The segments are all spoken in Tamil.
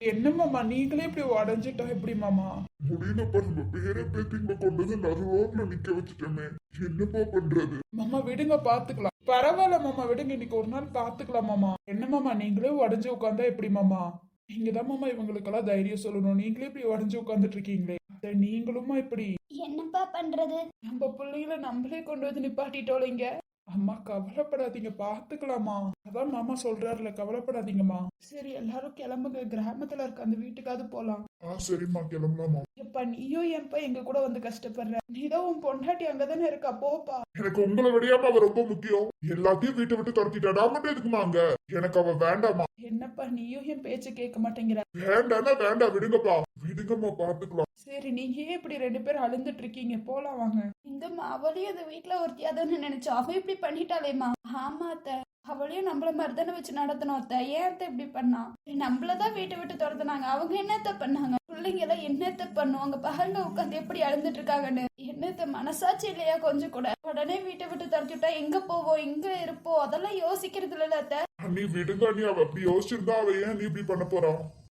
என்ன மாமா நீங்களே இப்படி உடஞ்சிட்டா எப்படி மாமா முடியலப்பா நம்ம பேரை பேத்திங்க கொண்டு வந்து நடு ரோட்ல நிக்க வச்சுட்டோமே. என்னப்பா பண்றது? மாமா விடுங்க பாத்துக்கலாம். பரவாயில்ல மாமா விடுங்க இன்னைக்கு ஒரு நாள் பாத்துக்கலாம் மாமா. என்ன மாமா நீங்களே உடஞ்சு உட்காந்தா எப்படி மாமா? நீங்க தான் மாமா இவங்களுக்கெல்லாம் தைரியம் சொல்லணும். நீங்களே இப்படி உடஞ்சு உட்காந்துட்டு இருக்கீங்களே. அத்தை, நீங்களுமா இப்படி. என்னப்பா பண்றது? நம்ம பிள்ளைங்கள நம்மளே கொண்டு வந்து நிப்பாட்டிட்டோலைங்க அம்மா கவலைப்படாதீங்க பாத்துக்கலாமா அதான் மாமா சொல்றாருல கவலைப்படாதீங்கம்மா. சரி எல்லாரும் கிளம்புங்க. கிராமத்துல இருக்க அந்த வீட்டுக்காவது போலாம். ஆ சரிம்மா கிளம்பலாமா எப்பா நீயும் ஏன்பா எங்க கூட வந்து கஷ்டப்படுற? நீதான் உன் பொண்டாட்டி அங்கதானே இருக்கா போப்பா. எனக்கு உங்களை விடையாம அவ ரொம்ப முக்கியம். எல்லாத்தையும் வீட்டை விட்டு துரத்திட்டா நான் மட்டும் எதுக்குமா அங்க? எனக்கு அவ வேண்டாமா என்னப்பா நீயும் என் பேச்ச கேட்க மாட்டேங்கிற? வேண்டாம்னா வேண்டாம் விடுங்கப்பா. விடுங்கம்மா பாத்துக்கலாம். சரி நீங்க ஏன் இப்படி ரெண்டு பேரும் அழுந்துட்டு இருக்கீங்க போலாம் வாங்க. இந்தம்மா அவளையும் அந்த வீட்ல ஒருத்தியா தானே நினைச்சா அவ இப்படி பண்ணிட்டாளேம்மா. ஆமா அத்தை. அவளையும் நம்மள மாதிரி தானே வச்சு நடத்தணும் அத்தை. ஏன் அத்தை இப்படி பண்ணா? நம்மளதான் வீட்டை விட்டு துரத்துனாங்க. அவங்க என்னத்த பண்ணாங்க? பிள்ளைங்க எல்லாம் என்னத்த பண்ணுவாங்க? பகல்ல உட்காந்து எப்படி அழுந்துட்டு இருக்காங்கன்னு? என்னத்த மனசாட்சி இல்லையா கொஞ்சம் கூட? உடனே வீட்டை விட்டு துரத்தி விட்டா எங்க போவோம் எங்க இருப்போம் அதெல்லாம் யோசிக்கிறது இல்ல அத்தை. நீ விடுங்க நீ அவ அப்படி யோசிச்சிருந்தா அவ ஏன் நீ இப்படி பண்ண போறா?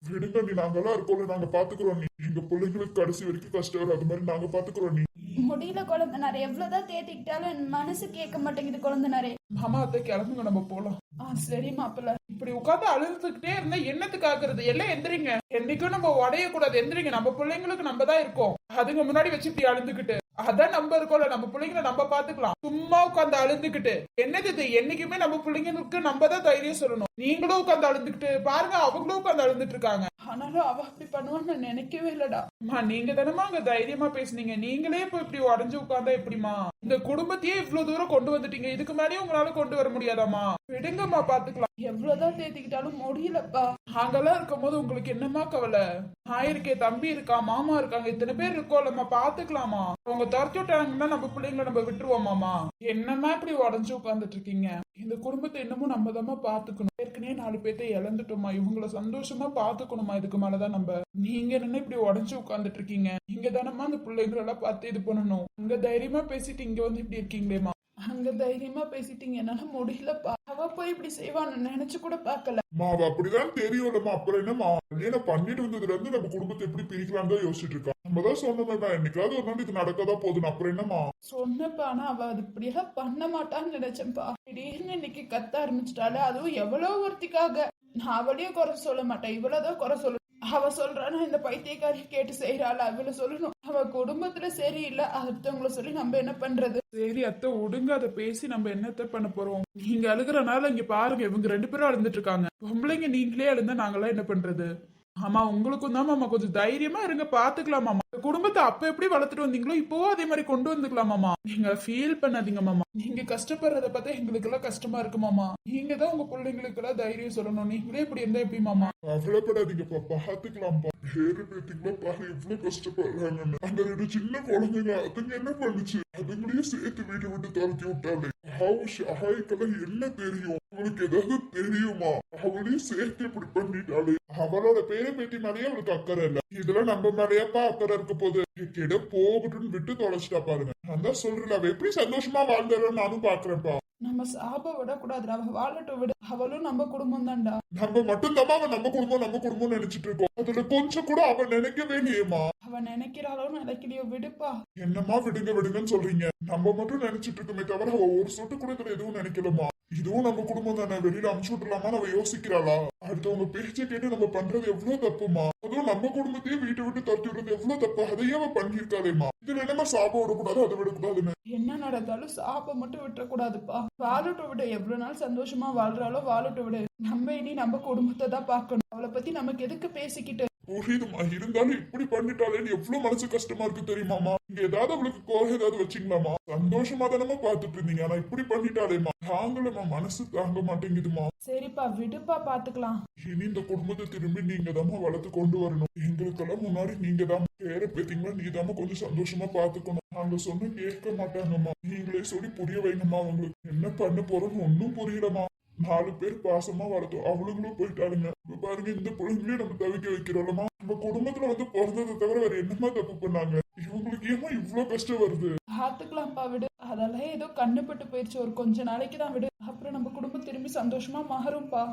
விடுங்க நீ நாங்கெல்லாம் இருக்கோம்ல நாங்க பாத்துக்கிறோம் நீ. எங்க பிள்ளைங்களுக்கு கடைசி வரைக்கும் கஷ்டம் வரும் அது மாதிரி நாங்க பாத்துக்கிறோம் நீ. முடியல குழந்தைனாரே எவ்வளவுதான் தேத்திக்கிட்டாலும் என் மனசு கேட்க மாட்டேங்குது குழந்தைனாரே. மாமா அத்தை கிளம்புங்க நம்ம போலாம். ஆ சரி மாப்பிள்ள. இப்படி உட்காந்து அழுதுகிட்டே இருந்தா என்னத்துக்கு ஆகுறது? எல்லாம் எந்திரிங்க. என்னைக்கும் நம்ம உடைய கூடாது எந்திரிங்க. நம்ம பிள்ளைங்களுக்கு நம்ம தான் இருக்கோம். அதுங்க முன்னாடி வச்சு இப்படி அழுந்துகிட்டு அதான் நம்ம இருக்கோம்ல. நம்ம பிள்ளைங்களை நம்ம பாத்துக்கலாம் சும்மா உட்காந்து அழுந்துகிட்டு என்னது இது? என்னைக்குமே நம்ம பிள்ளைங்களுக்கு நம்ம தான் தைரியம் சொல்லணும். நீங்களும் உட்காந்து அழுந்துகிட்டு பாருங்க அவங்களும் உட்காந்து அழுந்துட்டு இருக்காங்க. ஆனாலும் அவ அப்படி பண்ணுவான்னு நான் நினைக்கவே இல்லடா. அம்மா நீங்க தானமா அங்க தைரியமா பேசுனீங்க. நீங்களே இப்ப இப்படி உடஞ்சு உட்கார்ந்தா எப்படிமா இந்த குடும்பத்தையே இவ்வளவு தூரம் கொண்டு வந்துட்டீங்க. இதுக்கு மேலேயும் உங்களால கொண்டு வர முடியாதாம்மா? விடுங்கம்மா பாத்துக்கலாம். எவ்வளவுதான் தேத்திக்கிட்டாலும் முடியலப்பா. நாங்கெல்லாம் இருக்கும் போது உங்களுக்கு என்னமா கவலை? நான் இருக்கேன் தம்பி இருக்கா மாமா இருக்காங்க இத்தனை பேர் இருக்கோம்லம்மா பாத்துக்கலாமா? அவங்க துரத்தி விட்டாங்கன்னா நம்ம பிள்ளைங்களை நம்ம விட்டுருவோமாமா என்னம்மா இப்படி உடஞ்சு உட்கார்ந்துட்டு இருக்கீங்க? இந்த குடும்பத்தை இன்னமும் நம்ம தாம்மா பாத்துக்கணும். ஏற்கனவே நாலு பேர்த்த இழந்துட்டோமா இவங்கள சந்தோஷமா பாத்துக்கணுமா இதுக்கு மேலதான் நம்ம. நீங்க என்ன இப்படி உடஞ்சு உட்கார்ந்துட்டு இருக்கீங்க நீங்க தானம்மா அந்த பிள்ளைங்களை எல்லாம் பார்த்து இது பண்ணணும். அங்க தைரியமா பேசிட்டு இங்க வந்து இப்படி இருக்கீங்களேம்மா. அங்க தைரியமா பேசிட்டீங்க என்னால முடியலப்பா. அவ போய் இப்படி செய்வான்னு நினைச்சு கூட பார்க்கல. மா அவ அப்படிதான் தெரியும்லம்மா. அப்புறம் என்னம்மா? கல்யாணம் பண்ணிட்டு வந்ததுல இருந்து நம்ம குடும்பத்தை எப்படி பிரிக்கலாம் தான் யோசிச்சுட்டு இருக்கா. நம்ம தான் சொன்னோம்டா என்னைக்காவது ஒரு நாள் இது நடக்கதான் போகுது அப்புறம் என்னம்மா? சொன்னப்பா ஆனா அவ அது இப்படியெல்லாம் பண்ண மாட்டான்னு நினைச்சேன்ப்பா. திடீர்னு இன்னைக்கு கத்த ஆரம்பிச்சிட்டாலே அதுவும் எவ்வளவு ஒருத்திக்காக? நான் அவளையும் குறை சொல்ல மாட்டேன். இவ்வளவுதான் குறை சொல்ல அவ சொல்றானா இந்த பைத்தியக்காரி கேட்டு செய்யறாள் அவளை சொல்லணும். அவ குடும்பத்துல சரியில்லை. அடுத்தவங்கள சொல்லி நம்ம என்ன பண்றது? சரி அத்தை ஒடுங்க. அதை பேசி நம்ம என்னத்த பண்ண போறோம்? நீங்க அழுகிறனால இங்க பாருங்க. இவங்க ரெண்டு பேரும் அழுந்துட்டு இருக்காங்க. பொம்பளைங்க நீங்களே அழுந்தா நாங்களாம் என்ன பண்றது? ஆமா உங்களுக்கும் தான் மாமா கொஞ்சம் தைரியமா இருங்க பாத்துக்கலாம் மாமா குடும்பத்தை அப்ப எப்படி வளர்த்துட்டு வந்தீங்களோ இப்போவும் அதே மாதிரி கொண்டு வந்துக்கலாம் மாமா நீங்க ஃபீல் பண்ணாதீங்க மாமா நீங்க கஷ்டப்படுறத பார்த்தா எங்களுக்கு எல்லாம் கஷ்டமா இருக்கு மாமா நீங்க தான் உங்க பிள்ளைங்களுக்கு எல்லாம் தைரியம் சொல்லணும். நீங்களே இப்படி இருந்தா எப்படி மாமா கவலைப்படாதீங்கப்பா பாத்துக்கலாம்ப்பா. பேரு பேத்திங்களா பாரு எவ்வளவு கஷ்டப்படுறாங்கன்னு. அந்த ரெண்டு சின்ன குழந்தைங்க அதுங்க என்ன பண்ணுச்சு? அதுங்களையும் சேர்த்து வீட்டை விட்டு துரத்தி விட்டாலே. ஹவுஸ் ஹாய்க்கெல்லாம் என்ன தெரியும்? உங்களுக்கு ஏதாவது தெரியுமா? அவளையும் சேர்த்து இப்படி பண்ணிட்டாலே அவளோட பேரை பேத்தி மேலேயே அவளுக்கு அக்கறை இல்ல. இதெல்லாம் நம்ம மேலேயாப்பா அக்கறை இருக்க போது கிட போகட்டும்னு விட்டு தொலைச்சிட்டா பாருங்க. நான் தான் சொல்றேன் அவ எப்படி சந்தோஷமா வாழ்ந்தாலும் நானும் பாக்குறேன்ப்பா. நம்ம சாப விடக்கூடாது அவ வாழட்டும் விட. அவளும் நம்ம குடும்பம் தான்டா நம்ம மட்டும் தான் அவன் நம்ம குடும்பம் நம்ம குடும்பம் நினைச்சிட்டு இருக்கோம். அதுல கொஞ்சம் கூட அவன் நினைக்கவே இல்லையேம்மா. அவ நினைக்கிறாளோ நினைக்கலையோ விடுப்பா. என்னம்மா விடுங்க விடுங்கன்னு சொல்றீங்க. நம்ம மட்டும் நினைச்சிட்டு இருக்கோமே தவிர அவ ஒரு சொட்டு கூட இதுல எதுவும் நினைக்கலமா இதுவும் நம்ம குடும்பம் தானே வெளியில அமுச்சு விட்டுலாமா நம்ம யோசிக்கிறாளா? அடுத்தவங்க பேச்ச கேட்டு நம்ம பண்றது எவ்வளவு தப்புமா? அதுவும் நம்ம குடும்பத்தையே வீட்டை விட்டு துரத்தி விடுறது எவ்வளவு தப்பு? அதையே அவ பண்ணிருக்காளேமா இதுல என்னமா சாபம் விடக்கூடாது அதை விடக்கூடாதுன்னு? என்ன நடந்தாலும் சாபம் மட்டும் விட்டுறக்கூடாதுப்பா. வாழட்டும் விட எவ்வளவு நாள் சந்தோஷமா வாழ்றாளோ வாழட்டும் விட நம்ம இனி நம்ம குடும்பத்தை தான் பார்க்கணும். அவளை பத்தி நமக்கு எதுக்கு பேசிக்கிட்டு புரியுதுமா இருந்தாலும் இப்படி பண்ணிட்டாலேன்னு எவ்வளவு மனசு கஷ்டமா இருக்கு தெரியுமாமா இங்க ஏதாவது அவளுக்கு கோர ஏதாவது வச்சீங்களாமா சந்தோஷமா தானமா பாத்துட்டு இருந்தீங்க. ஆனா இப்படி பண்ணிட்டாளேமா தாங்கலமா மனசு தாங்க மாட்டேங்குதுமா சரிப்பா விடுப்பா பாத்துக்கலாம் இனி இந்த குடும்பத்தை திரும்பி நீங்க தாம்மா வளர்த்து கொண்டு வரணும். எங்களுக்கெல்லாம் முன்னாடி நீங்க தான் பேர பேத்தீங்களா நீ தாம்மா கொஞ்சம் சந்தோஷமா பாத்துக்கணும் நாங்க சொன்ன கேட்க மாட்டாங்கம்மா. நீங்களே சொல்லி புரிய வைங்கம்மா அவங்களுக்கு. என்ன பண்ண போறோம்னு ஒன்னும் புரியலம்மா. நாலு பேர் பாசமா வளர்த்தோம் அவளுங்களும் போயிட்டாளுங்க. இப்ப பாருங்க இந்த பிள்ளைங்களையும் நம்ம தவிக்க வைக்கிறோம்மா நம்ம குடும்பத்துல வந்து பிறந்ததை தவிர வேற என்னமா தப்பு பண்ணாங்க? இவங்களுக்கு ஏமா இவ்ளோ கஷ்டம் வருது? பாத்துக்கலாம்ப்பா விடு. அதெல்லாம் ஏதோ கண்ணுப்பட்டு போயிடுச்சு ஒரு கொஞ்ச நாளைக்கு தான் விடு. அப்புறம் நம்ம குடும்பம் திரும்பி சந்தோஷமா மாறும்பா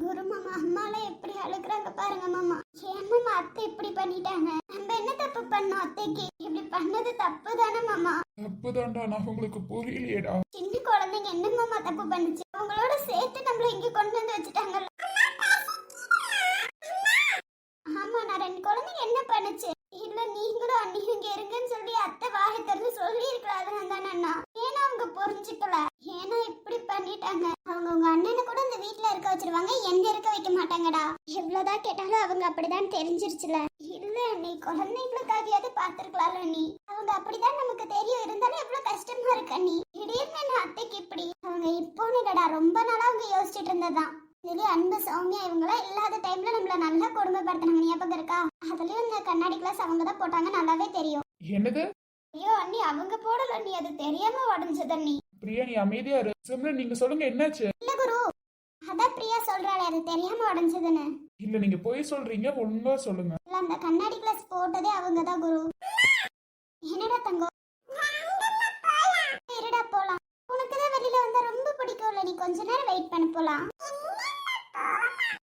குரு மாமா அம்மாலாம் எப்படி அழுகுறாங்க பாருங்க மாமா. ஏன் மாமா அத்தை இப்படி பண்ணிட்டாங்க? நம்ம என்ன தப்பு பண்ணோம் அத்தைக்கு? இப்படி பண்ணது தப்பு தானே மாமா. தப்புதான்டா நான் உங்களுக்கு புரியலையேடா. சின்ன குழந்தைங்க என்ன மாமா தப்பு பண்ணுச்சு? அவங்களோட சேர்த்து நம்மள இங்க கொண்டு வந்து வச்சுட்டாங்க ஆமா நான் ரெண்டு குழந்தைங்க என்ன பண்ணுச்சு? இல்ல நீங்களும் அண்ணியும் இங்க இருங்கன்னு சொல்லி அத்தை வாயை திறந்து சொல்லி இருக்கலாதான் தானே அண்ணா. ஏன்னா அவங்க புரிஞ்சுக்கல. ஏன்னா இப்படி பண்ணிட்டாங்க. அவங்க உங்க அண்ணனை கூட இந்த வீட்டுல இருக்க வச்சிருவாங்க. எங்க இருக்க வைக்க மாட்டாங்கடா. எவ்வளவுதான் கேட்டாலும் அவங்க அப்படிதான் தெரிஞ்சிருச்சுல. இல்ல நீ குழந்தைங்களுக்காகயாவது பாத்துருக்கலாம்ல நீ. அவங்க அப்படிதான் நமக்கு தெரியும். இருந்தாலும் எவ்வளவு கஷ்டமா இருக்க நீ. திடீர்னு என்ன அத்தைக்கு இப்படி? அவங்க இப்போ இல்லடா. ரொம்ப நாளா அவங்க யோசிச்சுட்டு இருந்ததான் இதுலயும் அன்பு சௌமியா இவங்களாம் இல்லாத டைம்ல நம்மள நல்லா கொடுமைப்படுத்தினாங்க. ஞாபகம் இருக்கா? அதுலயும் இந்த கண்ணாடி கிளாஸ் அவங்க தான் போட்டாங்க. நல்லாவே தெரியும். என்னது? ஐயோ அண்ணி அவங்க போடல நீ அது தெரியாம உடஞ்சது அண்ணி. பிரியா நீ அமைதியா இரு. சிம்ரன் நீங்க சொல்லுங்க என்னாச்சு? இல்ல குரு. அதான் பிரியா சொல்றாளே அது தெரியாம உடஞ்சதுன்னு. இல்ல நீங்க போய் சொல்றீங்க ஒழுங்கா சொல்லுங்க. இல்ல அந்த கண்ணாடி கிளாஸ் போட்டதே அவங்க தான் குரு. என்னடா தங்கம் இருடா போலாம் உனக்கு தான் வெளியில வந்தா நீ கொஞ்ச நேரம் வெயிட் பண்ண போலாம்.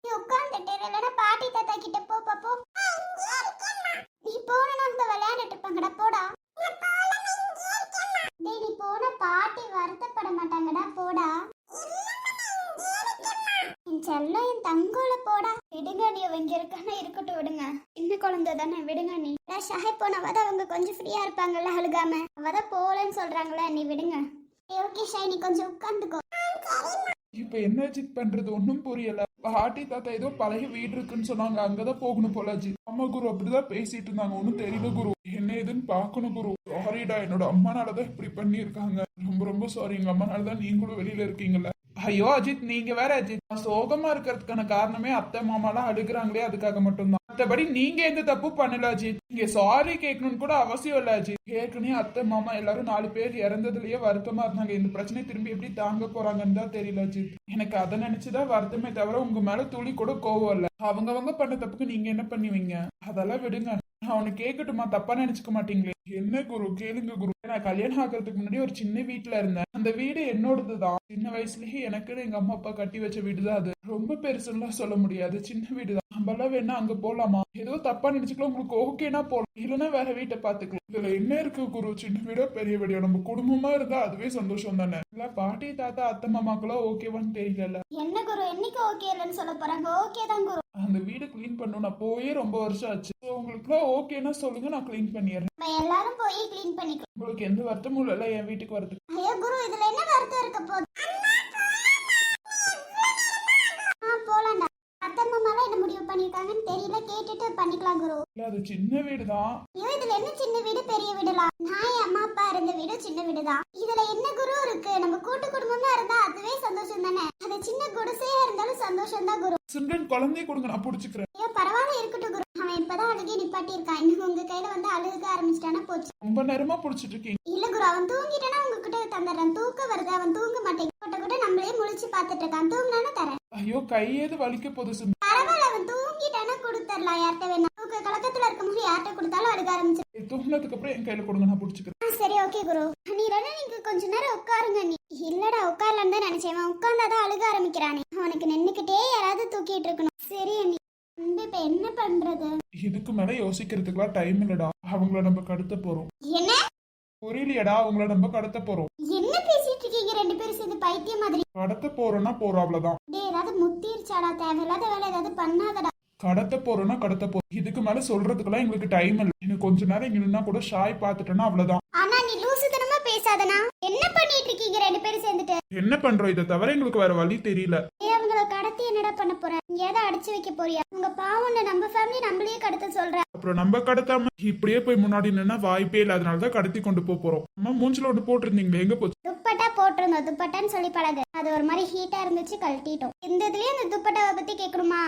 நீ இல்லைன்னா பாட்டி தாத்தா கிட்ட போ பாப்போ நீ போனா விளையாண்டுட்டு இருப்பாங்கடா போடா. டேய் நீ போன பாட்டி வருத்தப்பட மாட்டாங்கடா போடா. என் செல்லம் என் தங்கோல போடா. விடுங்க நீ அவங்க இருக்கானா இருக்கட்டும் விடுங்க. சின்ன குழந்தை தானே விடுங்க நீ. ஷாய் போனவாத அவங்க கொஞ்சம் ஃப்ரீயா இருப்பாங்கல்ல அழுகாம. அவதான் போகலன்னு சொல்றாங்களே நீ விடுங்க. ஓகே ஷாய் நீ கொஞ்சம் உட்காந்துக்கோ இப்ப என்ன அஜித் பண்றது? ஒன்னும் புரியல. பாட்டி தாத்தா ஏதோ பழைய வீடு இருக்குன்னு சொன்னாங்க. அங்கதான் போகணும் போல அஜித் அம்மா குரு அப்படிதான் பேசிட்டு இருந்தாங்க. ஒன்னும் தெரியல குரு. என்ன ஏதுன்னு பாக்கணும் குரு. சாரிடா என்னோட அம்மானாலதான் இப்படி பண்ணிருக்காங்க ரொம்ப ரொம்ப சாரி எங்க அம்மானாலதான் நீங்களும் வெளியில இருக்கீங்கல்ல. ஐயோ அஜித் நீங்க வேற அஜித். நான் சோகமா இருக்கிறதுக்கான காரணமே அத்தை மாமாலாம் அழுகுறாங்களே அதுக்காக மட்டும்தான். மற்றபடி நீங்க எந்த தப்பு பண்ணல அஜித் நீங்க சாரி கேட்கணும்னு கூட அவசியம் இல்ல அஜித் ஏற்கனவே அத்தை மாமா எல்லாரும் நாலு பேர் இறந்ததுலயே வருத்தமா இருந்தாங்க. இந்த பிரச்சனை திரும்பி எப்படி தாங்க போறாங்கன்னு தான் தெரியல எனக்கு அதை நினைச்சுதான் வருத்தமே தவிர உங்க மேல துளி கூட கோவம் இல்ல. அவங்கவங்க பண்ண தப்புக்கு நீங்க என்ன பண்ணுவீங்க? அதெல்லாம் விடுங்க. அவனு கேட்கட்டுமா தப்பா நினைச்சுக்க மாட்டீங்களே. என்ன குரு கேளுங்க குரு. நான் கல்யாணம் ஆகிறதுக்கு முன்னாடி ஒரு சின்ன வீட்டுல இருந்தேன். அந்த வீடு என்னோடதுதான். சின்ன வயசுலயே எனக்குன்னு எங்க அம்மா அப்பா கட்டி வச்ச வீடு தான் அது. ரொம்ப பெருசுலாம் சொல்ல முடியாது. சின்ன வீடு தான் நம்மளாம் வேணா அங்க போலாமா? ஏதோ தப்பா நினைச்சுக்கலாம். உங்களுக்கு ஓகேனா போலாம். இல்லைன்னா வேற வீட்டை பாத்துக்கலாம் இதுல என்ன இருக்கு குரு? சின்ன வீடோ பெரிய வீடோ? நம்ம குடும்பமா இருந்தா அதுவே சந்தோஷம் தானே. இல்ல பாட்டி தாத்தா அத்தை மாமாக்கெல்லாம் ஓகேவான்னு தெரியல என்ன குரு? என்னைக்கு ஓகே இல்லைன்னு சொல்ல போறாங்க? ஓகே தான் குரு அந்த வீடு க்ளீன் பண்ணணும் நான் போயே ரொம்ப வருஷம் ஆச்சு. So, உங்களுக்குலாம் ஓகேன்னா சொல்லுங்க நான் க்ளீன் பண்ணிடுறேன். நம்ம எல்லாரும் போய் க்ளீன் பண்ணிக்கலாம் உங்களுக்கு எந்த வருத்தமும் இல்லைல்ல என் வீட்டுக்கு வரதுக்கு ஐயோ குரு இதுல என்ன வருத்தம் இருக்க போகுது ஆ போலாம்டா மாமாலாம் என்ன முடிவு பண்ணிருக்காங்கன்னு தெரியல. கேட்டுட்டு பண்ணிக்கலாம் குரு. இல்ல அது சின்ன வீடு தான் ஐயோ இதுல என்ன சின்ன வீடு பெரிய வீடுலாம் நான் என் அம்மா அப்பா இருந்த வீடு சின்ன வீடுதான். இதுல என்ன குரு இருக்கு? நம்ம கூட்டு குடும்பமா இருந்தா அதுவே சந்தோஷம் தானே? அது சின்ன குடிசையா இருந்தாலும் சந்தோஷம் தான் குரு. சிம்ரன் குழந்தைய கொடுங்க நான் புடிச்சுக்கிறேன். ஐயோ பரவாயில்ல இருக்கட்டும் குரு. அவன் இப்பதான் அழுகி நிப்பாட்டி இருக்கான் இன்னும் உங்க கையில வந்து அழுக ஆரம்பிச்சிட்டானா போச்சு. ரொம்ப நேரமா புடிச்சிட்டு இருக்கீங்க இல்ல குரு அவன் தூங்கிட்டானா உங்ககிட்ட தந்துடுறேன். தூக்கம் வருது அவன் தூங்க மாட்டேங்க கொட்ட கொட்ட நம்மளே முழிச்சு பாத்துட்டு இருக்கான் தூங்கினானா தரேன். ஐயோ கையேது வலிக்க போகுது பரவாயில்ல அவன் தூங்கிட்டானா கொடுத்துடலாம் யார்கிட்ட வேணா தூக்க கலக்கத்துல இருக்கும்போது யார்கிட்ட கொடுத்தாலும் அழுக ஆரம்பிச்சு தூங்கினதுக்கு அப்புறம் என் கையில கொடுங்க நான் புடிச்சுக்கிறேன். ஆ, சரி ஓகே குரு. நீ இல்லைன்னா நீங்க கொஞ்ச நேரம் உட்காருங்க நீ. இல்லடா உட்காரலான்னு தான் நினைச்சேன். உட்கார்ந்தாதான் அழுக ஆரம்பிக்கிறானே. அவனுக்கு நின்னுக்கிட்டே யாராவது தூக்கிட்டு இருக்கணும். சரி அண்ணி. இப்ப என்ன பண்றது? இதுக்கு மேல யோசிக்கிறதுக்குலாம் டைம் இல்லடா. அவங்கள நம்ம கடத்த போறோம். என்ன? புரியலையடா அவங்கள நம்ம கடத்த போறோம். என்ன பேசிட்டு இருக்கீங்க? ரெண்டு பேரும் சேர்ந்து பைத்தியம் மாதிரி. கடத்த போறோம்னா போறோம் அவ்வளவுதான். டேய் ஏதாவது முத்திருச்சாடா தேவையில்லாத வேலை ஏதாவது பண்ணாதடா. கடத்த போறோம்னா கடத்த போறோம் இதுக்கு மேல சொல்றதுக்குலாம் எங்களுக்கு டைம் இல்லை. இன்னும் கொஞ்ச நேரம் இங்க நின்னா கூட ஷாய் பாத்துட்டேன்னா அவ்வளவுதான். ஆனா நீ லூசுத்தனமா பேசாதனா என்ன பண்ணிட்டு இருக்கீங்க ரெண்டு பேரும் சேர்ந்துட்டு? என்ன பண்றோம்? இதை தவிர எங்களுக்கு வேற வழி தெரியல. அவங்கள கடத்தி என்னடா பண்ண போற? எங்கேயாவது அடிச்சு வைக்க போறியா? உங்க பாவம்ல நம்ம ஃபேமிலி நம்மளையே கடத்த சொல்ற. அப்புறம் நம்ம கடத்தாம இப்படியே போய் முன்னாடி நின்னா வாய்ப்பே இல்ல. அதனாலதான் கடத்தி கொண்டு போக போறோம். அம்மா மூஞ்சில ஒன்று போட்டிருந்தீங்களே எங்க போச்சு? துப்பட்டா போட்டிருந்தோம். துப்பட்டான்னு சொல்லி பழகு. அது ஒரு மாதிரி ஹீட்டா இருந்துச்சு கழட்டிட்டோம். இந்த இதுலயே அந்த துப்பட்டாவை பத்தி கேட்கணுமா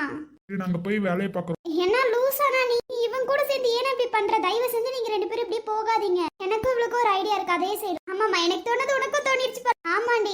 சரி நாங்க போய் வேலையை பாக்குறோம் என்ன லூசானா நீ இவன் கூட சேர்ந்து ஏன் இப்படி பண்ற? தயவு செஞ்சு நீங்க ரெண்டு பேரும் இப்படி போகாதீங்க. எனக்கும் இவளுக்கும் ஒரு ஐடியா இருக்கு. அதே சரி ஆமாமா எனக்கு தோணுது உனக்கும் தோணிருச்சு பாரு. ஆமாண்டி.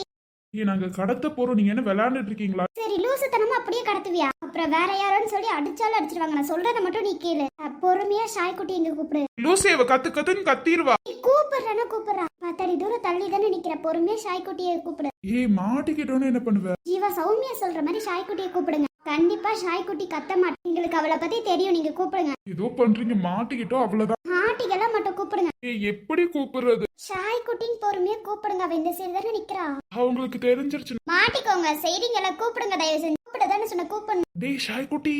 ஏய் நாங்க கடத்த போறோம். நீங்க என்ன விளையாண்டுட்டு இருக்கீங்களா? சரி லூசுத்தனமா அப்படியே கடத்துவியா? அப்புறம் வேற யாரோன்னு சொல்லி அடிச்சாலும் அடிச்சிருவாங்க. நான் சொல்றத மட்டும் நீ கேளு. பொறுமையா ஷாய்க்குட்டி இங்க கூப்பிடு. லூசே இவ கத்து கத்துன்னு கத்திருவா நீ கூப்பிடுறேன்னு கூப்பிடுறா. பத்தடி தூரம் தள்ளி தானே நிக்கிற. பொறுமையா ஷாய்க்குட்டியை கூப்பிடு. ஏய் மாட்டிக்கிட்டோன்னு என்ன பண்ணுவ? ஜீவா சௌமியா சொல்ற மாதிரி ஷாய்க்குட்டியை கூப்பிடுங்க. கண்டிப்பா ஷாய்க்குட்டி கத்த மாட்டேன். எங்களுக்கு அவளை பத்தி தெரியும். நீங்க கூப்பிடுங்க. ஏதோ பண்றீங்க மாட்டிக்கிட்டோம் அவ்வளவுதான். ஆட்டிக்கெல்லாம் மட்டும் கூப்பிடுங்க. ஏய் எப்படி கூப்பிடுறது? ஷாய்க்குட்டின்னு பொறுமையா கூப்பிடுங்க. அவ இந்த சைடு தானே நிக்கிறா. அவங்களுக்கு தெரிஞ்சிருச்சு மாட்டிக்கோங்க. செய்திங்கள கூப்பிடுங்க தயவு செஞ்சு. கூப்பிட தானே சொன்ன கூப்பிடணும். டேய் ஷாய் குட்டி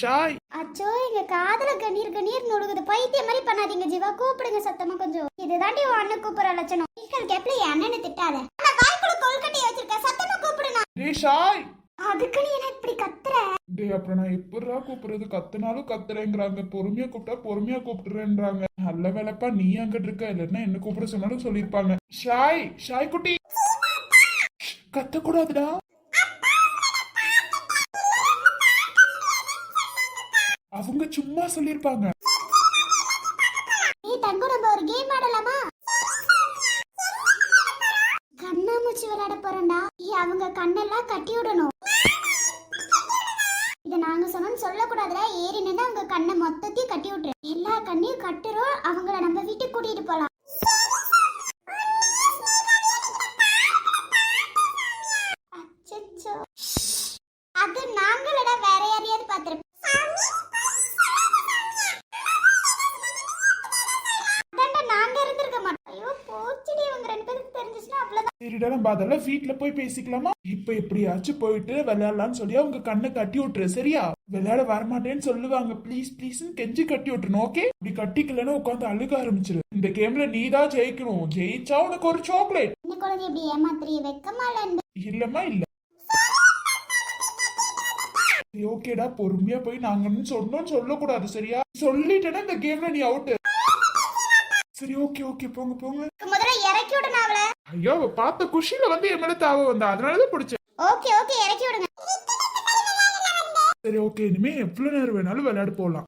ஷாய். அச்சோ எங்க காதுல கண்ணீர் கண்ணீர் நொடுகுது. பைத்தியம் மாதிரி பண்ணாதீங்க ஜீவா. கூப்பிடுங்க சத்தமா கொஞ்சம். இதுதாண்டி உன் அண்ணன் கூப்பிடுற லட்சணம். கேப்ல என் அண்ணனை திட்டாத. நான் வாய்க்குள்ள கொல்கட்டையை வச்சிருக்க. சத்தமா கூப்பிடுனா டேய் ஷாய். அதுக்கு நீ என்ன இப்படி கத்துற? டேய் அப்புறம் நான் எப்படிடா கூப்பிடுறது? கத்துனாலும் கத்துறேங்கிறாங்க பொறுமையா கூப்பிட்டா பொறுமையா கூப்பிடுறேன்றாங்க. நல்ல வேலைப்பா நீ அங்கிட்டு இருக்க. இல்லைன்னா என்ன கூப்பிட சொன்னாலும் சொல்லிருப்பாங்க ஷாய் ஷாய் குட்டி. கத்த கூடாதுடா அவங்க சும்மா சொல்லிருப்பாங்க நீ தங்கம் நம்ம ஒரு கேம் ஆடலாமா கண்ணாமூச்சி விளையாட போறோம்டா நீ அவங்க கண்ணெல்லாம் கட்டி விடணும் இத நாங்க சொன்னோம்னு சொல்லக்கூடாதுல ஏறி நின்று அவங்க கண்ணை மொத்தத்தையும் கட்டி விட்டுரு எல்லா கண்ணையும் கட்டுறோம் அவங்கள நம்ம வீட்டுக்கு கூட்டிட்டு போலாம் அச்சச்சோ. அது நாங்களடா வேற யாரையாவது பார்த்திருப்போம் அதான்டா நாங்க இருந்திருக்க மாட்டோம் ஐயோ போச்சுடி இவங்க ரெண்டு பேருக்கு தெரிஞ்சுச்சுன்னா அவ்வளவுதான் சரிடா நம்ம அதெல்லாம் வீட்ல போய் பேசிக்கலாமா? இப்ப எப்படியாச்சும் போயிட்டு விளையாடலாம்னு சொல்லி அவங்க கண்ணை கட்டி விட்டுரு சரியா? விளையாட வரமாட்டேன்னு சொல்லுவாங்க. ப்ளீஸ் ப்ளீஸ் கெஞ்சி கட்டி விட்டுருணும் ஓகே இப்படி கட்டிக்கலன்னா உட்காந்து அழுக ஆரம்பிச்சிரு. இந்த கேம்ல நீ தான் ஜெயிக்கணும். ஜெயிச்சா உனக்கு ஒரு சாக்லேட் இல்லம்மா இல்ல. சரி, ஓகேடா பொறுமையா போய் நாங்கன்னு சொன்னோம்னு சொல்லக்கூடாது சரியா? சொல்லிட்டேன்னா இந்த கேம்ல நீ அவுட் சரி ஓகே ஓகே போங்க போங்க. முதல்ல இறக்கி விடணும் அவள. ஐயோ அவ பார்த்த குஷியில வந்து என் மேல தாவ வந்தா. அதனாலதான் பிடிச்சேன். ஓகே ஓகே இறக்கி விடுங்க. சரி ஓகே இனிமே எவ்வளவு நேரம் வேணாலும் விளையாட போலாம்.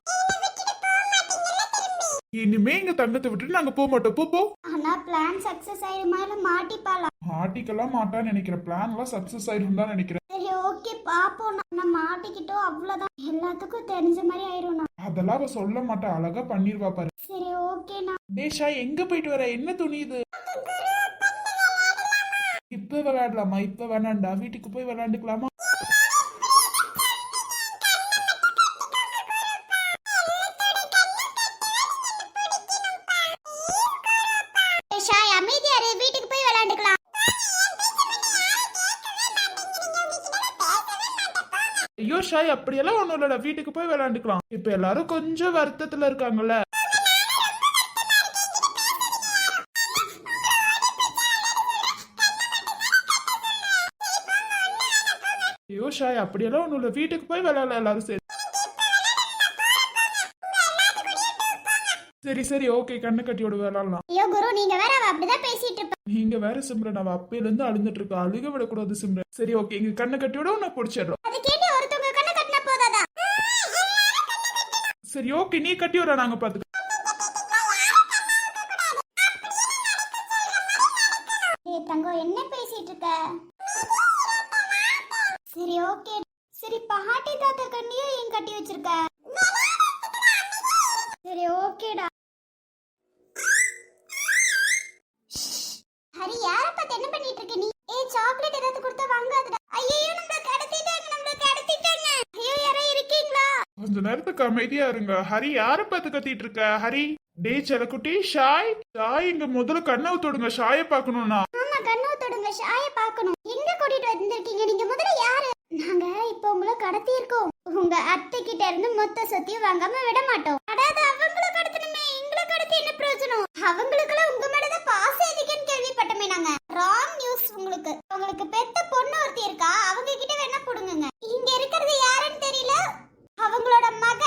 இனிமே எங்க தங்கத்தை விட்டுட்டு நாங்க போக மாட்டோம். போ போ. ஆனா பிளான் சக்சஸ் ஆயிருமா இல்ல மாட்டிப்பாளா? மாட்டிக்கலாம் மாட்டான்னு நினைக்கிறேன். பிளான் எல்லாம் சக்சஸ் ஆயிடும் தான் நினைக்கிறேன். சரி ஓகே பாப்போம். நம்ம மாட்டிக்கிட்டோம் அவ்வளவுதான். எல்லாத்துக்கும் தெரிஞ்ச மாதிரி ஆயிரும்ண்ணா அதெல்லாம் அவ சொல்ல மாட்டா. அழகா பண்ணிருவா பாரு. சரி ஓகேண்ணா. டேஷா எங்க போயிட்டு வர? என்ன துணி இது? இப்ப விளையாடலாமா? இப்ப வேணாண்டா வீட்டுக்கு போய் விளையாண்டுக்கலாமா. ஐயோ ஷாய் அப்படியெல்லாம் ஒண்ணும் இல்லடா. வீட்டுக்கு போய் விளையாண்டுக்கலாம். இப்ப எல்லாரும் கொஞ்சம் வருத்தத்துல இருக்காங்கல்ல. ஷாய் அப்படியெல்லாம் இல்ல. வீட்டுக்கு போய் விளையாடலாம் எல்லாரும் சரி. சரி சரி ஓகே கண்ணு கட்டியோட விளையாடலாம். ஐயோ குரு நீங்க வேற அவ அப்படிதான் பேசிட்டு இருப்ப. நீங்க வேற சிம்ரன் அவ அப்பையில இருந்து அழுந்துட்டு இருக்கா. அழுக விடக்கூடாது சிம்ரன். சரி ஓகே இங்க கண்ணை கட்டியோட உன்னை பிடிச்சிடுறோம். அது கேட்டு ஒருத்தவங்க கண்ணை கட்டினா போதாதா? சரி ஓகே நீ கட்டி விட நாங்க பாத்துக்க ஏய் தங்கம் என்ன பேசிட்டு இருக்க சரி ஓகே சரி பாட்டி தாத்தா கண்ணியும் ஏன் கட்டி வச்சிருக்க சரி ஓகேடா ஹரி யார பார்த்து என்ன பண்ணிட்டு இருக்க நீ ஏய் சாக்லேட் ஏதாவது கொடுத்தா வாங்காதடா ஐயோ நம்மள கடத்திட்டாங்க நம்மள கடத்திட்டாங்க ஐயோ யாரோ இருக்கீங்களா கொஞ்ச நேரத்துக்கு அமைதியா இருங்க. ஹரி யார பார்த்து கத்திட்டு இருக்க? ஹரி டே செலக்குட்டி ஷாய். ஷாய் இங்க முதல்ல கண்ணை தொடுங்க. ஷாய பாக்கணும்னா ஆமா கண்ணை தொடுங்க ஷாய பார்க்கணும். எங்க கூட்டிட்டு வந்திருக்கீங்க? நீங்க முதல்ல யாரு? நாங்க இப்ப உங்களை கடத்தி இருக்கோம் உங்க அத்தை கிட்ட இருந்து மொத்த சொத்தையும் வாங்காம விட மாட்டோம். அதாவது அவங்கள கடத்தணுமே. எங்களை கடத்தி என்ன பிரயோஜனம்? அவங்களுக்குலாம் உங்க மேலதான் பாசம் எதுக்குன்னு கேள்விப்பட்டமே நாங்க. ராங் நியூஸ் உங்களுக்கு. உங்களுக்கு பெத்த பொண்ணு ஒருத்தி இருக்கா? அவங்க கிட்ட வேணா புடுங்குங்க இங்க இருக்கிறது யாருன்னு தெரியல? அவங்களோட மக.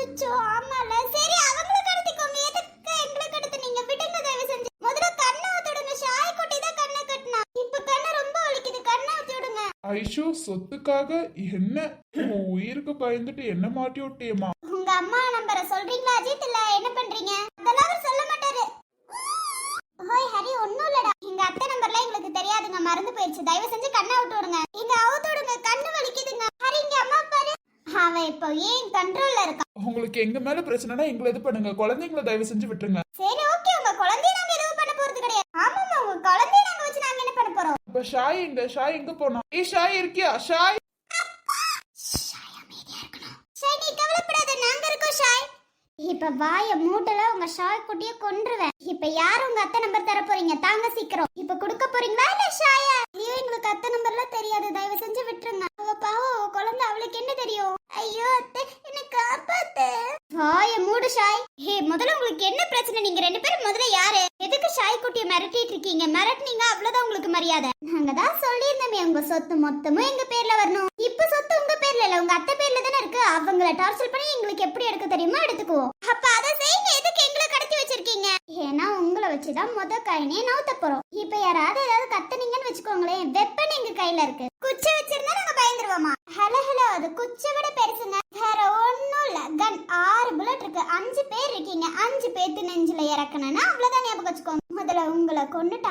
அச்சோ ஆமால சரி அவங்களுக்கு கடத்திக்கோங்க. எதுக்கு எங்களுக்கு கடத்து? நீங்க விடுங்க தயவு செஞ்சு. முதல்ல கண்ணை ஊத்திடுங்க ஷாய் கொட்டி தான் கண்ணை கட்டினா. இப்ப கண்ணை ரொம்ப வலிக்குது. கண்ணை ஊத்திடுங்க ஐஷு சொத்துக்காக என்ன? உன் உயிருக்கு பயந்துட்டு என்ன மாட்டி விட்டியம்மா உங்க அம்மா நம்பரை சொல்றீங்களா அஜித் இல்ல என்ன பண்றீங்க? அதெல்லாம் சொல்ல மாட்டாரு. ஹோய் ஹரி ஒண்ணும் இல்லடா. எங்க அத்தை நம்பர்லாம் எங்களுக்கு தெரியாதுங்க. மறந்து போயிடுச்சு. தயவு செஞ்சு கண்ணை விட்டு விடுங்க. அவன் இப்போ ஏன் கண்ட்ரோல்ல இருக்கான்? உங்களுக்கு எங்க மேல பிரச்சனைனா எங்களை இது பண்ணுங்க. குழந்தைங்களை தயவு செஞ்சு விட்டுருங்க. சரி ஓகே உங்க குழந்தைய நாங்க எதுவும் பண்ண போறது கிடையாது. ஆமாமா உங்க குழந்தைய நாங்க வச்சு நாங்க என்ன பண்ண போறோம்? இப்ப ஷாய் எங்க? ஷாய் எங்க போனா ஏய் ஷாய் இருக்கியா? ஷாய். ஷாய் நீ கவலைப்படாத. நாங்க இருக்கோம் ஷாய். இப்ப வாய மூட்டல உங்க ஷாய் குட்டிய கொன்றுவேன். இப்ப யார் உங்க அத்தை நம்பர் தர போறீங்க? தாங்க சீக்கிரம். இப்ப கொடுக்க போறீங்களா இல்ல ஷாயா? ஐயோ எங்களுக்கு அத்தை நம்பர்லாம் தெரியாது. தயவு செஞ்சு விட்டுருங்க. அவ பாவம் குழந்தை அவளுக்கு என்ன தெரியும் ஐயோ அத்தை என்ன காப்பாத்து வாய மூடு ஷாய் ஹே முதல்ல உங்களுக்கு என்ன பிரச்சனை? நீங்க ரெண்டு பேரும் முதல்ல யாரு? எதுக்கு ஷாய் குட்டியை மிரட்டிட்டு இருக்கீங்க? மிரட்டினீங்க அவ்வளவுதான் உங்களுக்கு மரியாதை. நாங்க தான் சொல்லியிருந்தோமே உங்க சொத்து மொத்தமும் எங்க பேர்ல வரணும் இப்ப சொத்து உங்க பேர்ல இல்ல உங்க அத்தை பேர்ல தானே இருக்கு அவங்கள டார்ச்சர் பண்ணி எங்களுக்கு எப்படி எடுக்க தெரியுமோ எடுத்துக்குவோம் அப்ப அதை செய்யுங்க எதுக்கு எங்களை கடத்தி வச்சிருக்கீங்க ஏன்னா உங்களை வச்சுதான் முத கைனே நவுத்த போறோம் இப்ப யாராவது ஏதாவது கத்துனீங்கன்னு வச்சுக்கோங்களேன் வெப்பன் எங்க கையில இருக்கு குச்சி வச்சிருந்தா நாங்க பயந்துருவோமா ஹலோ ஹலோ அது குச்சி விட பெருசுங்க வேற ஒண்ணும் இல்ல கன் ஆறு புல்லட் இருக்கு அஞ்சு பேர் இருக்கீங்க அஞ்சு பேத்து நெஞ்சில இறக்கணும்னா அவ்வளவுதான் ஞாபகம் வச்சுக்கோங்க முதல்ல உங்களை கொண்டுட்டு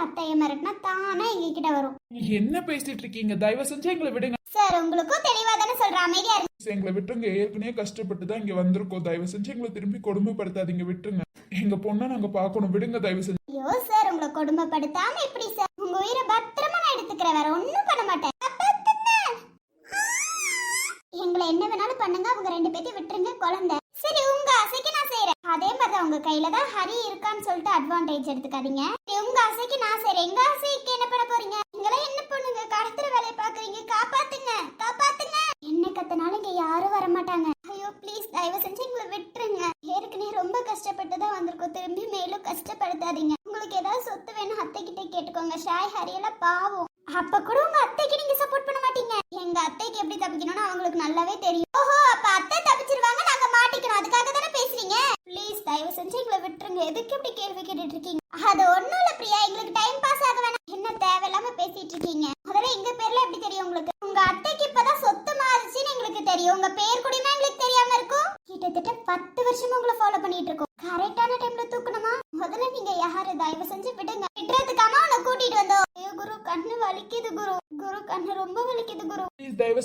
அத்தைய மிரட்டினா தானே எங்க கிட்ட வரும். என்ன பேசிட்டு இருக்கீங்க? தயவு செஞ்சு எங்களை விடுங்க. சார் உங்களுக்கும் தெளிவா தானே சொல்ற அமைதியா இருங்க. எங்களை விட்டுருங்க. ஏற்கனவே கஷ்டப்பட்டு தான் இங்க வந்திருக்கோம். தயவு செஞ்சு எங்களை திரும்பி கொடுமைப்படுத்தாதீங்க. விட்டுருங்க. எங்க பொண்ணை நாங்க பார்க்கணும். விடுங்க தயவு செஞ்சு. ஐயோ சார் உங்களை கொடுமைப்படுத்தாம எப்படி சார்? உங்க உயிரை பத்திரமா நான் எடுத்துக்கிறேன். வேற ஒண்ணும் பண்ண மாட்டேன். எங்களை என்ன வேணாலும் பண்ணுங்க. அவங்க ரெண்டு பேத்தையும் விட்டுருங்க. குழந்தை. சரி உங்க ஆசைக்கு நான் செய்யறேன் அதே மாதிரி உங்க கையில தான் ஹரி இருக்கான்னு சொல்லிட்டு அட்வான்டேஜ் எடுத்துக்காதீங்க. சரி, உங்க ஆசைக்கு நான் செய்றேன். எங்க ஆசைக்கு என்ன பண்ண போறீங்க? நீங்களாம் என்ன பண்ணுங்க? கடத்துற வேலையை பாக்குறீங்க காப்பாத்துங்க. காப்பாத்துங்க. என்ன கத்தனாலும் இங்க யாரும் வர மாட்டாங்க ஐயோ ப்ளீஸ் தயவு செஞ்சு எங்களை விட்டுருங்க. ஏற்கனவே ரொம்ப கஷ்டப்பட்டு தான் வந்திருக்கோம். திரும்பி மேலும் கஷ்டப்படுத்தாதீங்க. உங்களுக்கு ஏதாவது சொத்து வேணும் அத்தை கிட்ட கேட்டுக்கோங்க. ஷாய் ஹரியெல்லாம் பாவம். அப்ப கூட உங்க அத்தைக்கு நீங்க சப்போர்ட் பண்ண மாட்டீங்க. எங்க அத்தைக்கு எப்படி தப்பிக்கணும்னு அவங்களுக்கு நல்லாவே தெரியும் ஓஹோ அப்ப அத்தை தப்பிச்சிருவாங்க நாங்க மாட்டிக்கணும் அதுக்காக தானே பேசுறீங்க ப்ளீஸ் தயவு செஞ்சு எங்களை விட்டுருங்க எதுக்கு இப்படி கேள்வி கேட்டுட்டு இருக்கீங்க அது ஒண்ணும் இல்ல பிரியா எங்களுக்கு டைம் பாஸ் ஆக வேணாம் என்ன தேவையில்லாம பேசிட்டு இருக்கீங்க முதல்ல எங்க பேர்ல எப்படி தெரியும் உங்களுக்கு உங்க அத்தைக்கு இப்பதான் சொத்து மாறுச்சுன்னு எங்களுக்கு தெரியும் உங்க பேர் கூடயுமா எங்களுக்கு தெரியாம இருக்கும் கிட்டத்தட்ட பத்து வருஷமா உங்களை ஃபாலோ பண்ணிட்டு இருக்கோம் கரெக்டான டைம்ல தூக்கணுமா முதல்ல நீங்க யாரு தயவு செஞ்சு விடுங்க விடுறதுக்காம உன்னை கூட்டிட்டு வந்தோம் ஐயோ குரு கண்ணு வலிக்குது குரு குரு கண்ணு ரொம்ப வலிக்குது குரு ப்ளீஸ் தயவு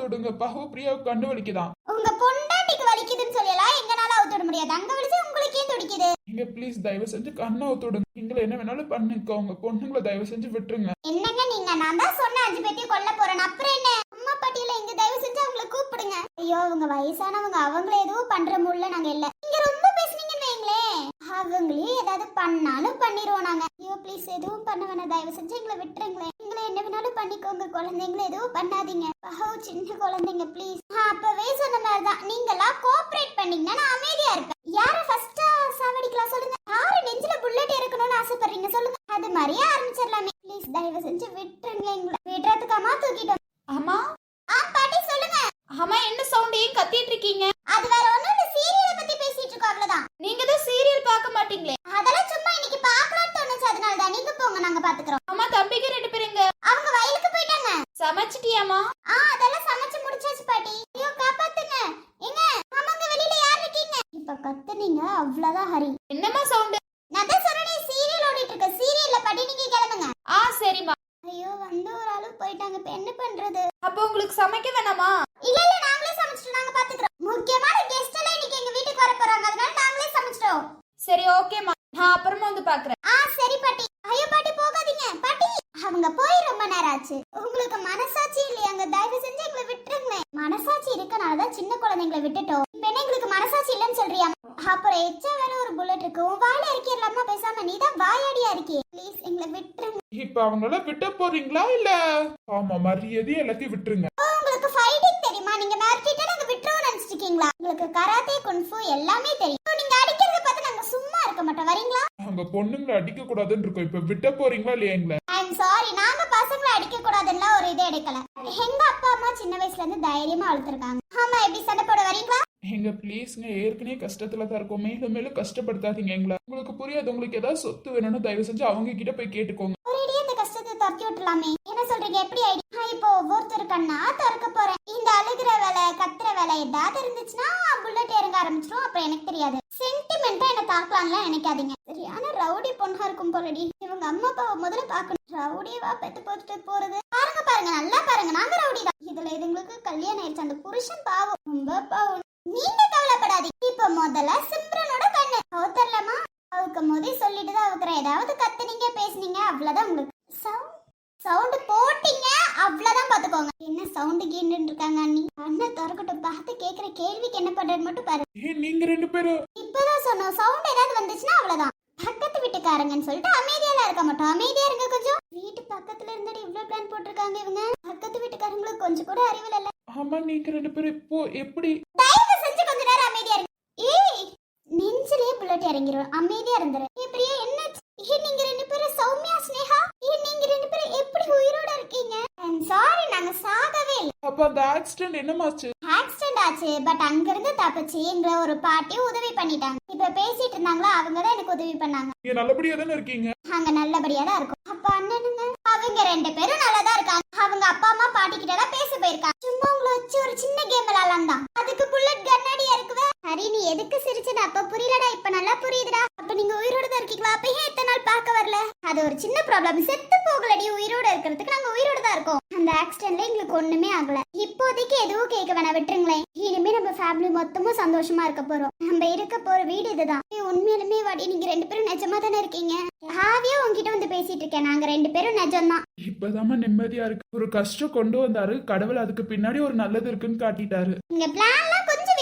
கண்ணை விட்டுடுங்க பாஹு பிரியாவுக்கு கண்ணு வலிக்குதான் உங்க பொண்டாட்டிக்கு வலிக்குதுன்னு சொல்லலாம் எங்கனால அவுத்துட முடியாது. அங்க வலிச்சு உங்களுக்கே துடிக்குது? நீங்க ப்ளீஸ் தயவு செஞ்சு கண்ணை விட்டுடுங்க எங்களை என்ன வேணாலும் பண்ணிக்கோங்க பொண்ணுங்களை தயவு செஞ்சு விட்டுருங்க. என்னங்க நீங்க? நான் தான் சொன்ன அஞ்சு பேத்தையும் கொல்ல போறேன் அப்புறம் என்ன? அம்மா பாட்டியில இங்க தயவு செஞ்சு அவங்கள கூப்பிடுங்க. ஐயோ அவங்க வயசானவங்க. அவங்கள எதுவும் பண்ற முடியல நாங்க இல்ல. நீங்க ரொம்ப பேசுனீங்கன்னு வைங்களேன். அவங்களே ஏதாவது பண்ணாலும் பண்ணிடுவோம் நாங்க. ஐயோ ப்ளீஸ் எதுவும் பண்ண வேணாம். தயவு செஞ்சு எங்களை விட்டுருங்களேன். என்ன வேணாலும் பண்ணிக்கோங்க குழந்தைங்களை எதுவும் பண்ணாதீங்க. பாவ சின்ன குழந்தைங்க ப்ளீஸ் அப்பவே சொன்ன மாதிரி தான். நீங்களா கோஆபரேட் பண்ணீங்கன்னா நான் அமைதியா இருப்பேன். யார ஃபர்ஸ்டா சாவடிக்கலாம் சொல்லுங்க. யாரு நெஞ்சில புல்லட் இறக்கணும்னு ஆசைப்படுறீங்க சொல்லுங்க. அது மாதிரியே ஆரம்பிச்சிடலாமே. ப்ளீஸ் தயவு செஞ்சு விட்டுருங்க எங்களை. விடுறதுக்காமா தூக்கிட்டோம் அம்மா? ஆ பாட்டி சொல்லுங்க. அம்மா என்ன சவுண்ட் ஏன் கத்திட்டு இருக்கீங்க? அது வேற ஒண்ணும் இல்ல சீரியலை பத்தி பேசிட்டு இருக்கோம் அவ்வளவுதான். நீங்க தான் சீரியல் பார்க்க மாட்டீங்களே. அதெல்லாம் சும்மா இன்னைக்கு பார்க்கலாம்னு தோணுச்சு அதனால தான் நீங்க போங்க நாங்க பாத்துக்கிறோம். அம்மா தம்பிக்கு ரெண்டு பேருங்க அவங்க வயலுக்கு போயிட்டாங்க. சமைச்சிட்டியாமா ஆ அதெல்லாம் சமைச்சு முடிச்சாச்சு பாட்டி. ஐயோ காப்பாத்துங்க. எங்க ஆமாங்க வெளியில யார் இருக்கீங்க? இப்ப கத்துனீங்க அவ்வளவுதான் ஹரி. என்னம்மா சவுண்ட் நான் தான் சீரியல் ஓடிட்டு இருக்க. சீரியல்ல பாட்டி நீங்க கிளம்புங்க. ஆ சரிம்மா. ஐயோ வந்து ஒரு ஆளு போயிட்டாங்க. இப்ப என்ன பண்றது? அப்போ உங்களுக்கு சமைக்க வேணாமா இல்ல இல்ல நாங்களே சமைச்சிட்டு நாங்க பாத்துக்கிறோம் முக்கியமான கெஸ்ட் எல்லாம் இன்னைக்கு எங்க வீட்டுக்கு வர போறாங்க அதனால நாங்களே சமைச்சிட்டோம் சரி ஓகேம்மா நான் அப்புறமா வந்து பாக்குறேன். ஆ சரி பாட்டி. ஐயோ பாட்டி போகாதீங்க. பாட்டி அவங்க போய் ரொம்ப நேரம் ஆச்சு. உங்களுக்கு மனசாட்சி இல்லையாங்க? தயவு செஞ்சு எங்களை விட்டுருங்களேன் மனசாட்சி இருக்கனாலதான் சின்ன குழந்தைங்களை விட்டுட்டோம். இப்ப என்ன எங்களுக்கு மனசாட்சி இல்லைன்னு சொல்றியா? அப்புறம் எச்சா வேற ஒரு புல்லட் இருக்கு. உன் வாயில இருக்கிடலாமா பேசாம நீ தான் வாயாடியா இருக்கியே ப்ளீஸ் எங்களை விட்டுருங்க. இப்ப அவங்கள விட்ட போறீங்களா இல்ல? ஆமா மரியாதையை எல்லாத்தையும் விட்டுருங்க. உங்களுக்கு ஃபைட்டிங் தெரியுமா? நீங்க மிரட்டிட்டு நாங்க விட்டுருவோம் நினைச்சிட்டு இருக்கீங்களா? உங்களுக்கு கராத்தே குன்ஃபு எல்லாமே தெரியும் இப்போ நீங்க அடிக்கிறத பார்த்து நாங்க சும்மா இருக்க மாட்டோம் வரீங்களா அவங்க பொண்ணுங்களை அடிக்க கூடாதுன்னு இருக்கோம். இப்ப விட்ட போறீங்களா இல்லையா எங்களை? ஐம் சாரி நாங்க பசங்களை அடிக்க கூடாதுன்னா ஒரு இது எடுக்கல. எங்க அப்பா அம்மா சின்ன வயசுல இருந்து தைரியமா வளர்த்துருக்காங்க. ஆமா எப்படி சண்டை போட வரீங்களா? எங்க ப்ளீஸ்ங்க ஏற்கனவே கஷ்டத்துல தான் இருக்கோம். மேலும் மேலும் கஷ்டப்படுத்தாதீங்க எங்களை. உங்களுக்கு புரியாது உங்களுக்கு ஏதாவது சொத்து வேணும்னு தயவு செஞ்சு அவங்க கிட்ட போய் கேட்டுக்கோங்க. துரத்தி விட்டுலாமே என்ன சொல்றீங்க? எப்படி ஐடியா இப்போ ஒவ்வொருத்தர் கண்ணா திறக்க போறேன். இந்த அழுகிற வேலை கத்துற வேலை ஏதாவது இருந்துச்சுன்னா புல்லட் இறங்க ஆரம்பிச்சிடும் அப்புறம் எனக்கு தெரியாது. சென்டிமெண்டா என்ன தாக்கலாம்லாம் நினைக்காதீங்க. சரியான ரவுடி பொண்ணா இருக்கும் போலடி. இவங்க அம்மா அப்பாவை முதல்ல பார்க்கணும். ரவுடிவா பெத்து போட்டுட்டு போறது. பாருங்க பாருங்க நல்லா பாருங்க. நாங்க ரவுடி தான். இதுல இதுங்களுக்கு கல்யாணம் ஆயிடுச்சு. அந்த புருஷன் பாவம். ரொம்ப பாவம். நீங்க கவலைப்படாதீங்க. இப்ப முதல்ல சிம்ரனோட கண்ணு. அவத்தரலாமா அவுக்கும் போதே சொல்லிட்டு தான் அவுக்குறேன் ஏதாவது கத்துனீங்க பேசுனீங்க அவ்வளவுதான் உங்களுக்கு. சவுண்ட் போட்டீங்க அவ்வளவுதான் பாத்துக்கோங்க என்ன சவுண்ட் கேட்டு இருக்காங்க அண்ணி? அண்ணன் திறக்கட்டும் பார்த்து கேக்குற கேள்விக்கு என்ன பண்றது மட்டும் பாரு. நீங்க ரெண்டு பேரும். இப்பதான் சொன்னோம் சவுண்ட் ஏதாவது வந்துச்சுன்னா அவ்வளவுதான். பக்கத்து வீட்டுக்காரங்கன்னு சொல்லிட்டு அமைதியால இருக்க மாட்டோம். அமைதியா இருங்க கொஞ்சம். வீட்டு பக்கத்துல இருந்துட்டு இவ்ளோ பிளான் போட்டிருக்காங்க இவங்க. பக்கத்து வீட்டுக்காரங்களுக்கு கொஞ்சம் கூட அறிவில் இல்ல ஆமா நீங்க ரெண்டு பேரும். இப்போ எப்படி? தயவு செஞ்சு கொஞ்ச நேரம் அமைதியா இருங்க. ஏய் நெஞ்சிலே புல்லட் இறங்கிரும். அமைதியா இருந்துரு. பிரியா என்ன? நீங்க ரெண்டு பேரும் சௌமியா ஸ்னேகா? நீங்க ரெண்டு பேரும் எப்படி உயிரோட இருக்கீங்க? சாரி நாங்க சாகவே இல்ல. அப்ப அந்த ஆக்சிடென்ட் என்னமாச்சு? ஆக்சிடென்ட் ஆச்சு பட் அங்க இருந்து தப்பிச்சு எங்களை ஒரு பாட்டி உதவி பண்ணிட்டாங்க. இப்ப பேசிட்டு இருந்தாங்களா அவங்க தான் எனக்கு உதவி பண்ணாங்க. நீங்க நல்லபடியா தானே இருக்கீங்க? அங்க நல்லபடியா தான் இருக்கும். அப்ப அண்ணனுங்க அவங்க ரெண்டு பேரும் நல்லா தான் இருக்காங்க. அவங்க அப்பா அம்மா பாட்டி கிட்ட தான் பேச போயிருக்காங்க. சும்மா உங்களை வச்சு ஒரு சின்ன கேம் விளையாடலாம் தான். அதுக்கு புல்லட் கண்ணாடியா இருக்குவே. ஹரி நீ எதுக்கு சிரிச்சது? அப்ப புரியலடா இப்ப நல்லா புரியுதுடா. அப்ப நீங்க உயிரோட தான் இருக்கீங்களா? அப்ப ஏன் இத்தனை நாள் பார்க்க வரல? அது ஒரு சின்ன ப்ராப்ளம் செத்து போகலடி உயிரோட இருக்கிறதுக்கு நாங்க உயிரோட தான் இருக்கோம். அந்த ஆக்சிடென்ட்ல எங்களுக்கு ஒண்ணுமே ஆகல. இப்போதைக்கு எதுவும் கேட்க வேணாம் விட்டுருங்களேன். இனிமே நம்ம ஃபேமிலி மொத்தமும் சந்தோஷமா இருக்க போறோம். நம்ம இருக்க போற வீடு இதுதான். உண்மையாலுமே வாடி நீங்க ரெண்டு பேரும் நிஜமா தானே இருக்கீங்க? ஹாவியா உன்கிட்ட வந்து பேசிட்டு இருக்கேன். நாங்க ரெண்டு பேரும் நிஜம்தான். இப்பதாம்மா நிம்மதியா இருக்கு. ஒரு கஷ்டம் கொண்டு வந்தாரு. கடவுள் அதுக்கு பின்னாடி ஒரு நல்லது இருக்குன்னு காட்டிட்டாரு. இங்க பிளான்லாம்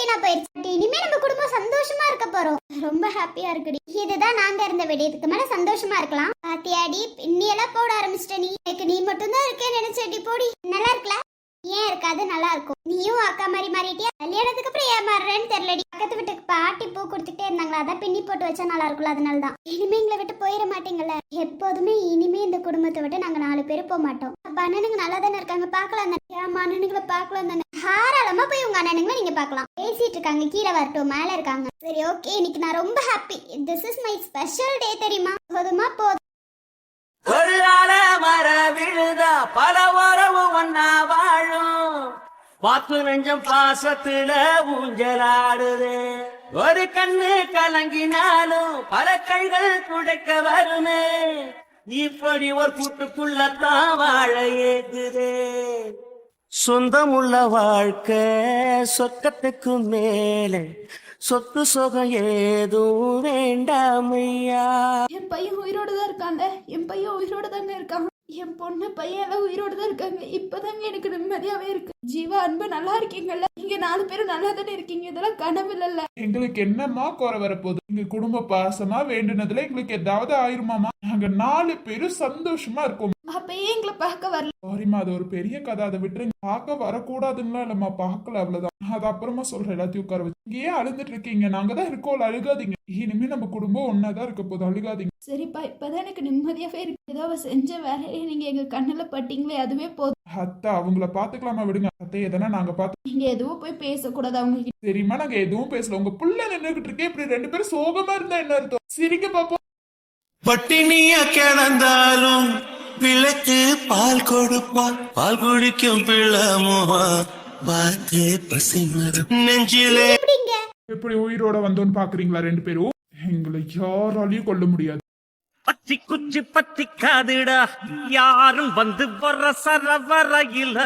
வீணா போயிருச்சு. இனிமே நம்ம குடும்பம் சந்தோஷமா இருக்க போறோம். ரொம்ப ஹாப்பியா இருக்குடி. இதுதான் நாங்க இருந்த வீடு இதுக்கு மேல சந்தோஷமா இருக்கலாம். பாத்தியாடி பின்னியெல்லாம் போட ஆரம்பிச்சிட்ட நீ. எனக்கு நீ மட்டும் தான் இருக்கேன்னு நினைச்சடி போடி. நல்லா இருக்கல? ஏன் இருக்காது? நல்லா இருக்கும். நீயும் அக்கா மாதிரி மாறிட்டியா? கல்யாணத்துக்கு அப்புறம் ஏன் மாறுறேன்னு தெரியலடி. பக்கத்து வீட்டுக்கு பாட்டி பூ கொடுத்துட்டே இருந்தாங்களா? அதான் பின்னி போட்டு வச்சா நல்லா இருக்கும்ல அதனால தான். இனிமே எங்களை விட்டு போயிட மாட்டீங்கல்ல? எப்போதுமே இனிமே இந்த குடும்பத்தை விட்டு நாங்க நாலு பேர் போக மாட்டோம். அப்ப அண்ணனுங்க நல்லா தானே இருக்காங்க? பாக்கலாம் தானே. ஆமா அண்ணனுங்களை பாக்கலாம் தானே? தாராளமா போய் உங்க அண்ணனுங்களை நீங்க பாக்கலாம் பேசிட்டு இருக்காங்க கீழே வரட்டும் மேல இருக்காங்க. சரி ஓகே இன்னைக்கு நான் ரொம்ப happy this is my special day தெரியுமா? போதுமா? போதும். ஒரு ஆல மர விழுதா பல உறவு ஒன்னா வாழும். பத்து நெஞ்சம் பாசத்துல ஊஞ்சலாடுது. ஒரு கண்ணு கலங்கினாலும் பல கைகள் துடைக்க வருமே. இப்படி ஒரு கூட்டுக்குள்ளத்தான் வாழ ஏகுதே சொந்தமுள்ள வாழ்க்கை சொர்க்கத்துக்கு மேலே. சொத்து சுகம் ஏதும் வேண்டாமையா. என் பையன் உயிரோட தான் இருக்காங்க. என் பையன் உயிரோட தாங்க இருக்கான். என் பொண்ணு பையன் எல்லாம் உயிரோட தான் இருக்காங்க. இப்பதாங்க எனக்கு நிம்மதியாவே இருக்கு. ஜீவா அன்பு நல்லா இருக்கீங்கல்ல? நீங்க நாலு பேரும் நல்லா தானே இருக்கீங்க. இதெல்லாம் கனவு இல்லைல்ல. எங்களுக்கு என்னம்மா குறை வரப்போகுது? எங்க குடும்ப பாசமா வேண்டுனதுல எங்களுக்கு ஏதாவது ஆயிருமாமா நாங்க நாலு பேரும் சந்தோஷமா இருக்கோம் அப்ப ஏன் எங்களை பார்க்க வரல. சாரிம்மா அது ஒரு பெரிய கதை. அதை விட்டுருங்க. பார்க்க வரக்கூடாதுங்களா இல்லம்மா பார்க்கல அவ்வளவுதான். அது அப்புறமா சொல்றேன் எல்லாத்தையும் உட்கார வச்சு. இங்க ஏன் அழுதுட்டு இருக்கீங்க. நாங்க தான் இருக்கோம் அழுகாதீங்க. இனிமே நம்ம குடும்பம் ஒன்னாதான் இருக்க போது அழுகாதீங்க. சரிப்பா இப்பதான் எனக்கு நிம்மதியாவே இருக்கு. ஏதோ செஞ்ச வேலையை நீங்க எங்க கண்ணுல பட்டீங்களே அதுவே போதும். அத்தா அவங்கள பாத்துக்கலாமா விடுங்க. அத்தை எதனா நாங்க பாத்து நீங்க எதுவும் போய் பேசக்கூடாது அவங்க தெரியுமா நாங்க எதுவும் பேசல. உங்க புள்ள நின்னுகிட்டு இருக்கே. இப்படி ரெண்டு பேரும் சோகமா இருந்தா என்ன அர்த்தம்? சிரிக்க பாப்போம். பட்டினிய கிடந்தாலும் பிள்ளைக்கு பால் கொடுப்பான். பால் குடிக்கும் பிள்ளமுவா வார்த்தை பசி நெஞ்சிலே. எப்படி உயிரோட வந்தோன்னு பாக்குறீங்களா ரெண்டு பேரும்? எங்களை யாராலையும் கொல்ல முடியாது. பத்தி குச்சி பத்தி காதுடா. யாரும் வந்து வர சர வரையில